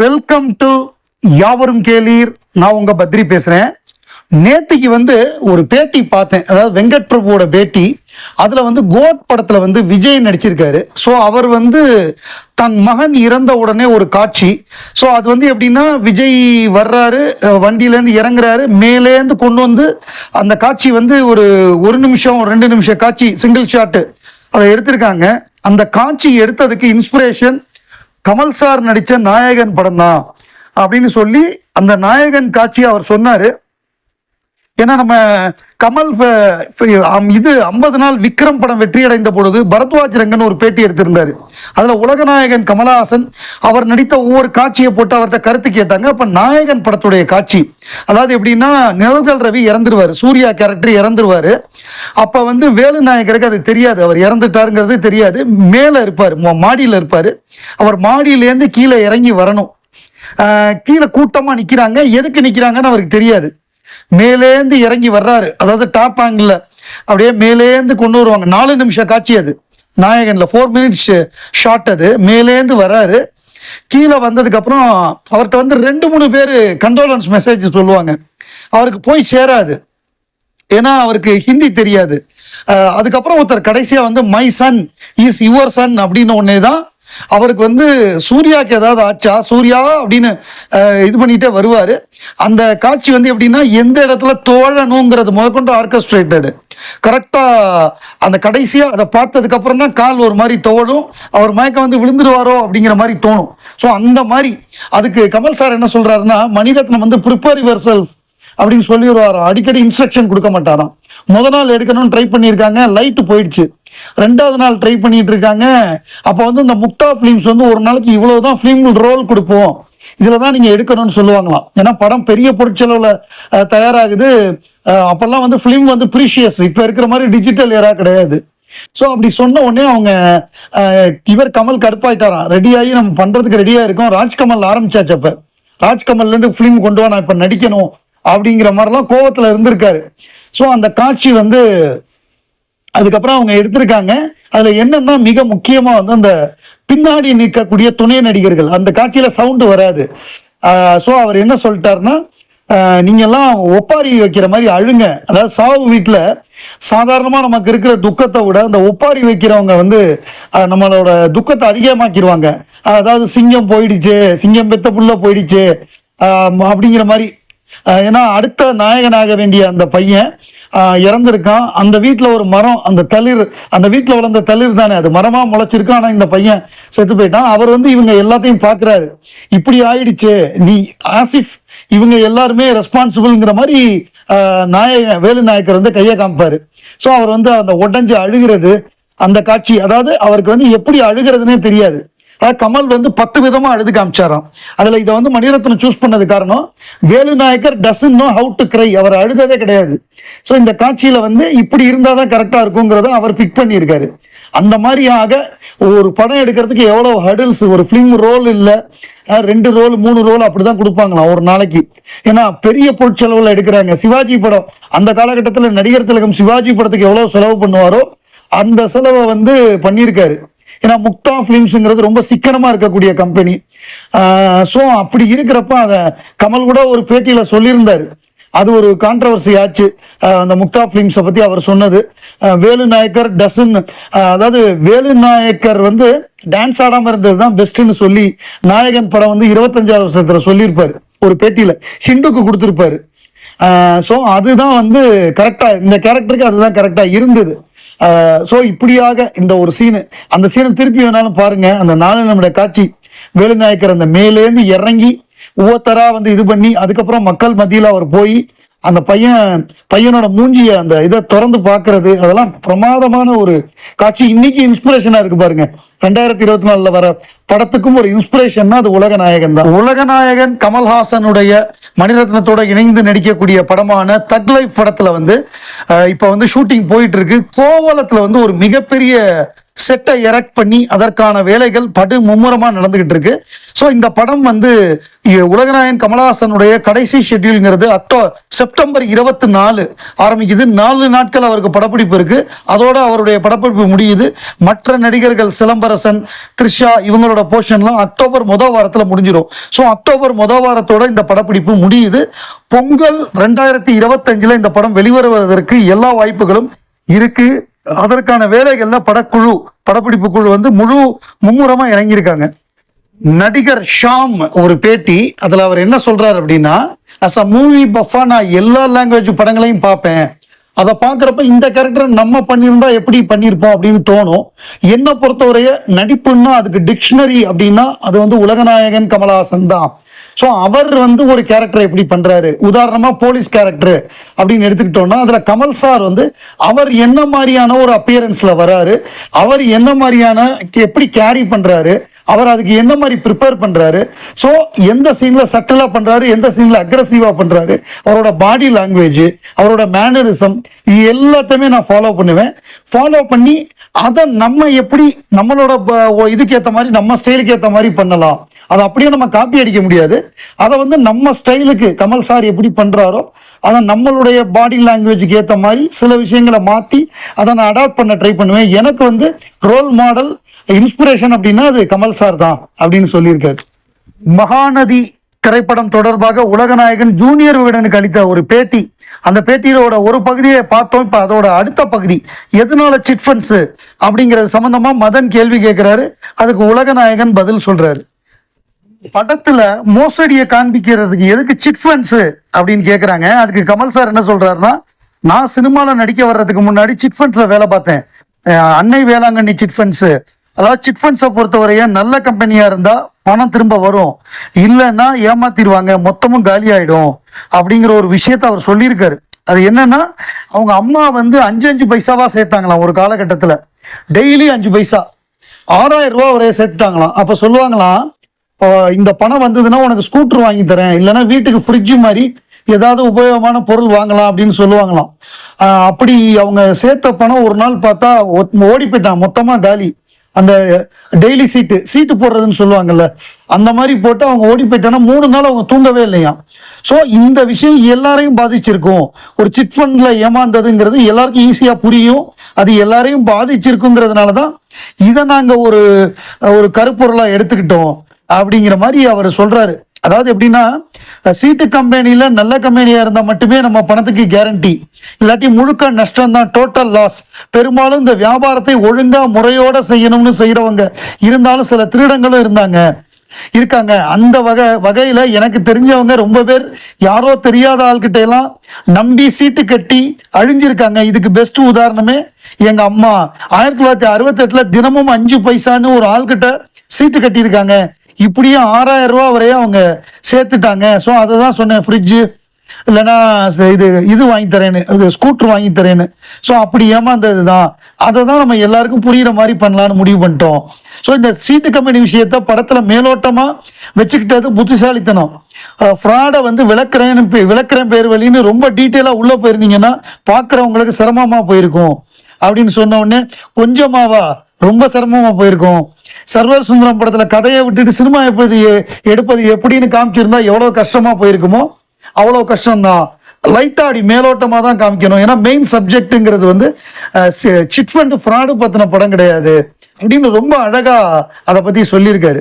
Welcome to யாவரும் கேளீர். நான் உங்க பத்ரி பேசுறேன். நேத்திக்கு வந்து ஒரு பேட்டி பார்த்தேன். அதாவது வெங்கட் பிரபுவோட பேட்டி. அதுல வந்து கோட் படத்துல வந்து விஜய் நடிச்சிருக்காரு. ஸோ அவர் வந்து தன் மகன் இறந்த உடனே ஒரு காட்சி. ஸோ அது வந்து எப்படின்னா விஜய் வர்றாரு வண்டியிலேருந்து இறங்குறாரு மேலேருந்து கொண்டு வந்து அந்த காட்சி வந்து ஒரு ஒரு நிமிஷம் ரெண்டு நிமிஷம் காட்சி சிங்கிள் ஷாட்டு அதை எடுத்திருக்காங்க. அந்த காட்சி எடுத்ததுக்கு இன்ஸ்பிரேஷன் கமல் சார் நடித்த நாயகன் படம் தான் அப்படின்னு சொல்லி அந்த நாயகன் காட்சி அவர் சொன்னார். ஏன்னா நம்ம கமல் இது ஐம்பது நாள் விக்ரம் படம் வெற்றியடைந்த பொழுது பரத்வாஜ் ரங்கன் ஒரு பேட்டி எடுத்திருந்தார். அதில் உலகநாயகன் கமலஹாசன் அவர் நடித்த ஒவ்வொரு காட்சியை போட்டு அவர்கிட்ட கருத்து கேட்டாங்க. அப்போ நாயகன் படத்துடைய காட்சி அதாவது எப்படின்னா நிழல்கள் ரவி இறந்துருவார் சூர்யா கேரக்டர் இறந்துருவார். அப்போ வந்து வேலு நாயகருக்கு அது தெரியாது. அவர் இறந்துட்டாருங்கிறது தெரியாது. மேலே இருப்பார் மாடியில் இருப்பார். அவர் மாடியிலேருந்து கீழே இறங்கி வரணும். கீழே கூட்டமாக நிற்கிறாங்க எதுக்கு நிற்கிறாங்கன்னு அவருக்கு தெரியாது. மேலேந்து இறங்கி வர்றாரு. அதாவது டாப் ஆங்கிள் அப்படியே மேலேந்து கொண்டு வருவாங்க. நாலு நிமிஷம் காட்சி அது. நாயகனில் ஃபோர் மினிட்ஸ் ஷாட் அது. மேலேந்து வர்றாரு. கீழே வந்ததுக்கப்புறம் அவர்கிட்ட வந்து ரெண்டு மூணு பேர் கண்டோலன்ஸ் மெசேஜ் சொல்லுவாங்க. அவருக்கு போய் சேராது. ஏன்னா அவருக்கு ஹிந்தி தெரியாது. அதுக்கப்புறம் ஒருத்தர் கடைசியாக வந்து my son is your son அப்படின்னு ஒன்னே தான் அவருக்கு வந்து சூர்யாக்கு ஏதாவது ஆச்சா? சூர்யா அப்படின்னு இது பண்ணிட்டே வருவார். அந்த காட்சி வந்து எப்படின்னா எந்த இடத்துல தோழணுங்கிறது முதற்கொண்டு ஆர்கஸ்ட்ரேட்டடு கரெக்டாக அந்த கடைசியாக அதை பார்த்ததுக்கப்புறம் தான் கால் ஒரு மாதிரி தோழும். அவர் மயக்கம் வந்து விழுந்துருவாரோ அப்படிங்கிற மாதிரி தோணும். ஸோ அந்த மாதிரி. அதுக்கு கமல் சார் என்ன சொல்றாருன்னா மணிரத்னம் வந்து ப்ரிப்பேர் ரிவர்சல் செல்ஃப் அப்படின்னு சொல்லிருவாராம் அடிக்கடி இன்ஸ்ட்ரக்ஷன் கொடுக்க மாட்டாராம். முத நாள் எடுக்கணும்னு ட்ரை பண்ணியிருக்காங்க. லைட்டு போயிடுச்சு. ரெண்டாவது நாள் ட்ரை பண்ணிட்டு இருக்காங்க அப்போ வந்து இந்த முக்தா ஃபிலிம்ஸ் வந்து ஒரு நாளைக்கு இவ்வளோ தான் ஃபிலிம் ரோல் கொடுப்போம். இதில் தான் நீங்கள் எடுக்கணும்னு சொல்லுவாங்களாம். ஏன்னா படம் பெரிய பொருட்செலவில் தயாராகுது. அப்போல்லாம் வந்து ஃபிலிம் வந்து ப்ரீஷியஸ் இப்போ இருக்கிற மாதிரி டிஜிட்டல் ஏரா கிடையாது. ஸோ அப்படி சொன்ன உடனே அவங்க இவர் கமல் கடுப்பாயிட்டாராம். ரெடியாகி நம்ம பண்ணுறதுக்கு ரெடியாக இருக்கோம். ராஜ்கமல் ஆரம்பிச்சாச்சு அப்போ. ராஜ்கமல்லேருந்து ஃபிலிம் கொண்டு வா நான் இப்போ நடிக்கணும் அப்படிங்கிற மாதிரிலாம் கோவத்தில் இருந்திருக்காரு. ஸோ அந்த காட்சி வந்து அதுக்கப்புறம் அவங்க எடுத்திருக்காங்க. அதுல என்னன்னா மிக முக்கியமா வந்து அந்த பின்னாடி நிற்கக்கூடிய துணை நடிகர்கள் அந்த காட்சியில சவுண்டு வராது. ஸோ அவர் என்ன சொல்லிட்டாருன்னா ஆஹ் நீங்க எல்லாம் ஒப்பாரி வைக்கிற மாதிரி அழுங்க. அதாவது சாவு வீட்டில் சாதாரணமாக நமக்கு இருக்கிற துக்கத்தை விட அந்த ஒப்பாரி வைக்கிறவங்க வந்து நம்மளோட துக்கத்தை அதிகமாக்கிடுவாங்க. அதாவது சிங்கம் போயிடுச்சு சிங்கம் பெத்த புள்ள போயிடுச்சு அப்படிங்கிற மாதிரி. ஏன்னா அடுத்த நாயகனாக வேண்டிய அந்த பையன் இறந்திருக்கான். அந்த வீட்டில் ஒரு மரம் அந்த தளிர் அந்த வீட்டில் வளர்ந்த தளிர் தானே அது மரமாக முளைச்சிருக்கான் ஆனால் இந்த பையன் செத்து போயிட்டான். அவர் வந்து இவங்க எல்லாத்தையும் பார்க்குறாரு இப்படி ஆயிடுச்சு. நீ ஆசிஃப் இவங்க எல்லாருமே ரெஸ்பான்சிபிள்ங்கிற மாதிரி நாய நாயக வேலு நாயக்கர் வந்து கையை காமிப்பார். ஸோ அவர் வந்து அந்த உடஞ்சி அழுகிறது. அந்த காட்சி அதாவது அவருக்கு வந்து எப்படி அழுகிறதுனே தெரியாது. கமல் வந்து பத்து விதமா அழுது காமிச்சாராம். அதுல இதை வந்து மணிரத்னம் சூஸ் பண்ணது காரணம் Velu Naicker doesn't know how to cry அவர் அழுததே கிடையாது. ஸோ இந்த காட்சியில வந்து இப்படி இருந்தால் தான் கரெக்டாக இருக்குங்கிறத அவர் பிக் பண்ணியிருக்காரு. அந்த மாதிரியாக ஒரு படம் எடுக்கிறதுக்கு எவ்வளோ ஹடில்ஸ் ஒரு ஃபிலிம் ரோல் இல்லை. ரெண்டு ரோல் மூணு ரோல் அப்படிதான் கொடுப்பாங்களாம் ஒரு நாளைக்கு. ஏன்னா பெரிய பொருட்செலவில் எடுக்கிறாங்க. சிவாஜி படம் அந்த காலகட்டத்தில் நடிகர் திலகம் சிவாஜி படத்துக்கு எவ்வளோ செலவு பண்ணுவாரோ அந்த செலவை வந்து பண்ணியிருக்காரு. ஏன்னா முக்தா ஃபிலிம்ஸுங்கிறது ரொம்ப சிக்கனமாக இருக்கக்கூடிய கம்பெனி ஸோ அப்படி இருக்கிறப்ப அதை கமல் கூட ஒரு பேட்டியில் சொல்லியிருந்தார். அது ஒரு கான்ட்ரவர்சி ஆச்சு. அந்த முக்தா ஃபிலிம்ஸை பற்றி அவர் சொன்னது. வேலு நாயக்கர் டசன் அதாவது வேலு நாயக்கர் வந்து டான்ஸ் ஆடாமல் இருந்தது தான் பெஸ்ட்டுன்னு சொல்லி நாயகன் படம் வந்து இருபத்தஞ்சாவது வருஷத்தில் சொல்லியிருப்பார். ஒரு பேட்டியில். ஹிந்துக்கு கொடுத்துருப்பாரு. ஸோ அதுதான் வந்து கரெக்டாக இந்த கேரக்டருக்கு அதுதான் கரெக்டாக இருந்தது. ஸோ இப்படியாக இந்த ஒரு சீனு அந்த சீனை திருப்பி வேணாலும் பாருங்க. அந்த நாலு நிமிட காட்சி வேலுநாயக்கர் அந்த மேலேருந்து இறங்கி ஒவ்வொருத்தரா வந்து இது பண்ணி அதுக்கப்புறம் மக்கள் மத்தியில் அவர் போய் அந்த பையன் பையனோட மூஞ்சிய அந்த இதை திறந்து பார்க்கறது அதெல்லாம் பிரமாதமான ஒரு காட்சி. இன்னைக்கு இன்ஸ்பிரேஷனா இருக்கு பாருங்க. ரெண்டாயிரத்தி இருபத்தி நாலுல வர படத்துக்கும் ஒரு இன்ஸ்பிரேஷன்னா அது உலக நாயகன் தான். உலக நாயகன் கமல்ஹாசனுடைய மணிரத்னத்தோட இணைந்து நடிக்கக்கூடிய படமான தக் லைஃப் படத்துல வந்து இப்போ இப்ப வந்து ஷூட்டிங் போயிட்டு இருக்கு. கோவலத்துல வந்து ஒரு மிகப்பெரிய செட்டை எரெக்ட் பண்ணி அதற்கான வேலைகள் படு மும்முரமாக நடந்துகிட்டு இருக்கு. ஸோ இந்த படம் வந்து உலகநாயன் கமலஹாசனுடைய கடைசி ஷெட்யூல்ங்கிறது அக்டோ செப்டம்பர் இருபத்தி நாலு ஆரம்பிக்குது. நாலு நாட்கள் அவருக்கு படப்பிடிப்பு இருக்கு. அதோட அவருடைய படப்பிடிப்பு முடியுது. மற்ற நடிகர்கள் சிலம்பரசன் த்ரிஷா இவங்களோட போர்ஷன்லாம் அக்டோபர் முத வாரத்தில் முடிஞ்சிடும் ஸோ அக்டோபர் முத வாரத்தோட இந்த படப்பிடிப்பு முடியுது. பொங்கல் ரெண்டாயிரத்தி இருபத்தஞ்சில் இந்த படம் வெளிவருவதற்கு எல்லா வாய்ப்புகளும் இருக்கு. அதற்கான வேலைகள்ல படக்குழு படப்பிடிப்பு குழு வந்து முழு மும்முரமா இறங்கியிருக்காங்க. நடிகர் ஷாம் ஒரு பேட்டி அதுல அவர் என்ன சொல்றாரு அப்படின்னா அஸ் அ மூவி பஃபா நான் எல்லா லாங்குவேஜ் படங்களையும் பார்ப்பேன். அதை பார்க்குறப்ப இந்த கேரக்டர் நம்ம பண்ணியிருந்தா எப்படி பண்ணியிருப்போம் அப்படின்னு தோணும். என்னை பொறுத்தவரைய நடிப்புன்னா அதுக்கு டிக்ஷனரி அப்படின்னா அது வந்து உலகநாயகன் கமலஹாசன் தான். ஸோ அவர் வந்து ஒரு கேரக்டர் எப்படி பண்ணுறாரு உதாரணமாக போலீஸ் கேரக்டர் அப்படின்னு எடுத்துக்கிட்டோம்னா அதில் கமல் சார் வந்து அவர் என்ன மாதிரியான ஒரு அப்பியரன்ஸில் வராரு? அவர் என்ன மாதிரியான எப்படி கேரி பண்ணுறாரு அவர் அதுக்கு என்ன மாதிரி ப்ரிப்பேர் பண்ணுறாரு ஸோ எந்த சீனில் சட்டலாக பண்ணுறாரு எந்த சீனில் அக்ரஸிவாக பண்ணுறாரு அவரோட பாடி லாங்குவேஜ் அவரோட மேனரிசம் இது எல்லாத்தையுமே நான் ஃபாலோ பண்ணுவேன். ஃபாலோ பண்ணி அதை நம்ம எப்படி நம்மளோட ப- இதுக்கு ஏற்ற மாதிரி நம்ம ஸ்டைலுக்கு ஏற்ற மாதிரி பண்ணலாம். அதை அப்படியே நம்ம காப்பி அடிக்க முடியாது. அதை வந்து நம்ம ஸ்டைலுக்கு கமல் சார் எப்படி பண்ணுறாரோ அதை நம்மளுடைய பாடி லாங்குவேஜுக்கு ஏற்ற மாதிரி சில விஷயங்களை மாற்றி அதை நான் அடாப்ட் பண்ண ட்ரை பண்ணுவேன். எனக்கு வந்து ரோல் மாடல் இன்ஸ்பிரேஷன் அப்படின்னா அது கமல் சார் தான் அப்படின்னு சொல்லியிருக்காரு. மகாநதி திரைப்படம் தொடர்பாக உலகநாயகன் ஜூனியர் விகடனுக்கு அளித்த ஒரு பேட்டி. அந்த பேட்டியோட ஒரு பகுதியை பார்த்தோம். இப்போ அதோட அடுத்த பகுதி எதனால சிட்ஃபண்ட்ஸு அப்படிங்கிறது சம்மந்தமாக மதன் கேள்வி கேட்குறாரு அதுக்கு உலகநாயகன் பதில் சொல்கிறாரு படத்துல மோசடியை காண்பிக்கிறதுக்கு எதுக்கு சிட் ஃபண்ட்ஸ் அப்படின்னு கேக்குறாங்க. அதுக்கு கமல் சார் என்ன சொல்றாருன்னா நான் சினிமால நடிக்க வர்றதுக்கு முன்னாடி சிட் ஃபண்ட்ஸ்ல வேலை பார்த்தேன். அன்னை வேளாங்கண்ணி சிட் ஃபண்ட்ஸ் அதாவது சிட் ஃபண்ட்ஸை பொறுத்தவரைய நல்ல கம்பெனியா இருந்தா பணம் திரும்ப வரும். இல்லைன்னா ஏமாத்திடுவாங்க மொத்தமும் காலி ஆயிடும் அப்படிங்கிற ஒரு விஷயத்த அவர் சொல்லியிருக்காரு. அது என்னன்னா அவங்க அம்மா வந்து அஞ்சு அஞ்சு பைசாவா சேர்த்தாங்களாம் ஒரு காலகட்டத்தில். டெய்லி அஞ்சு பைசா. ஆறாயிரம் ரூபா ஒரே சேர்த்துட்டாங்களாம். அப்போ சொல்லுவாங்களாம் இந்த பணம் வந்ததுன்னா உனக்கு ஸ்கூட்டர் வாங்கி தரேன். இல்லைன்னா வீட்டுக்கு ஃப்ரிட்ஜ் மாதிரி ஏதாவது உபயோகமான பொருள் வாங்கலாம் அப்படின்னு சொல்லுவாங்களாம். அப்படி அவங்க சேர்த்த பணம் ஒரு நாள் பார்த்தா ஓடி போயிட்டான். மொத்தமாக காலி. அந்த டெய்லி சீட்டு சீட்டு போடுறதுன்னு சொல்லுவாங்கல்ல. அந்த மாதிரி போட்டு அவங்க ஓடி போயிட்டாங்கன்னா மூணு நாள் அவங்க தூங்கவே இல்லையா ஸோ இந்த விஷயம் எல்லாரையும் பாதிச்சிருக்கும். ஒரு சிட் ஃபண்டில் ஏமாந்ததுங்கிறது எல்லாருக்கும் ஈஸியாக புரியும். அது எல்லாரையும் பாதிச்சிருக்குங்கிறதுனால தான் இதை நாங்கள் ஒரு ஒரு கருப்பொருளாக எடுத்துக்கிட்டோம். அப்படிங்கிற மாதிரி அவர் சொல்றாரு. அதாவது எப்படின்னா சீட்டு கம்பெனியில் நல்ல கம்பெனியாக இருந்தால் மட்டுமே நம்ம பணத்துக்கு கேரண்டி இல்லாட்டி முழுக்க நஷ்டம் தான் டோட்டல் லாஸ் பெரும்பாலும் இந்த வியாபாரத்தை ஒழுங்கா முறையோட செய்யணும்னு செய்கிறவங்க இருந்தாலும் சில திருடங்களும் இருந்தாங்க. இருக்காங்க. அந்த வகை வகையில் எனக்கு தெரிஞ்சவங்க ரொம்ப பேர் யாரோ தெரியாத ஆள்கிட்ட எல்லாம் நம்பி சீட்டு கட்டி அழிஞ்சிருக்காங்க. இதுக்கு பெஸ்ட் உதாரணமே எங்கள் அம்மா. ஆயிரத்தி தொள்ளாயிரத்தி அறுபத்தெட்டில் தினமும் அஞ்சு பைசான்னு ஒரு ஆள்கிட்ட சீட்டு கட்டியிருக்காங்க. இப்படியும் ஆறாயிரம் ரூபா வரையும் அவங்க சேர்த்துட்டாங்க. ஸோ அதை தான் சொன்னேன் ஃப்ரிட்ஜு இல்லைன்னா இது இது வாங்கி தரேன்னு ஸ்கூட்டர் வாங்கி தரேன்னு. ஸோ அப்படி ஏமாந்தது தான் அதை தான் நம்ம எல்லாருக்கும் புரிகிற மாதிரி பண்ணலான்னு முடிவு பண்ணிட்டோம். ஸோ இந்த சீட்டு கம்பெனி விஷயத்த படத்தில் மேலோட்டமாக வச்சுக்கிட்டது புத்திசாலித்தனம். ஃப்ராடை வந்து விளக்குறேன்னு பே- விளக்குறேன் பேர் வழின்னு ரொம்ப டீட்டெயிலாக உள்ளே போயிருந்தீங்கன்னா பார்க்குறவங்களுக்கு சிரமமாக போயிருக்கும். அப்படின்னு சொன்ன உடனே கொஞ்சமாவா? ரொம்ப சிரமமாக போயிருக்கும். சர்வர் சுந்தரம் படத்தில் கதையை விட்டுட்டு சினிமா எப்படி எடுப்பது எப்படின்னு காமிச்சிருந்தா எவ்வளோ கஷ்டமாக போயிருக்குமோ அவ்வளோ கஷ்டம்தான். லைட்டாக அடி மேலோட்டமாக தான் காமிக்கணும். ஏன்னா மெயின் சப்ஜெக்ட்டுங்கிறது வந்து சிட் ஃபண்டு ஃப்ராடு பற்றின படம் கிடையாது. அப்படின்னு ரொம்ப அழகாக அதை பற்றி சொல்லியிருக்காரு.